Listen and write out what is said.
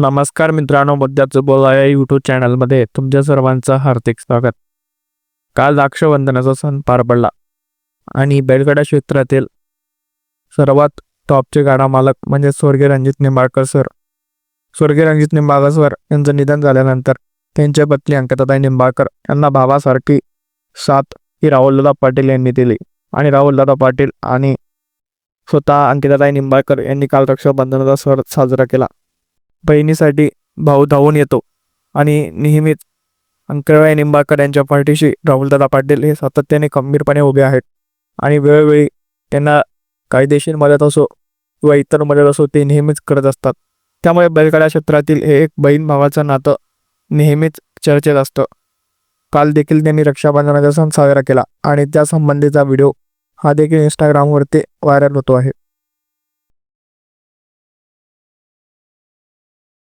नमस्कार मित्रांनो मुद्द्याचं बोला या यूट्यूब चॅनलमध्ये तुमच्या सर्वांचं हार्दिक स्वागत. काल राक्षवंदनाचा सण पार पडला आणि बेलगडा क्षेत्रातील सर्वात टॉपचे गाडा मालक म्हणजे स्वर्गीय रणजित निंबाळकर सर स्वर्गीय रणजित निंबाळकर सर यांचं निधन झाल्यानंतर त्यांच्या पत्नी अंकिताताई निंबाळकर यांना भावासारखी साथ ही राहुलदादा पाटील यांनी दिली आणि राहुलदादा पाटील आणि स्वतः अंकिताताई निंबाळकर यांनी काल रक्षाबंधनाचा सण साजरा केला. बहिणीसाठी भाऊ धावून येतो आणि नेहमीच अंकराय निंबाळकर यांच्या पार्टीशी राहुलदादा पाटील हे सातत्याने खंबीरपणे उभे आहेत. आणि वेळोवेळी त्यांना कायदेशीर मदत असो किंवा इतर मदत असो ते नेहमीच करत असतात. त्यामुळे बैलगाडा क्षेत्रातील हे एक बहीण भावाचं नातं नेहमीच चर्चेत असतं. काल देखील त्यांनी रक्षाबंधनाचा सण साजरा केला आणि त्यासंबंधीचा व्हिडिओ हा देखील इंस्टाग्रामवरती व्हायरल होतो आहे.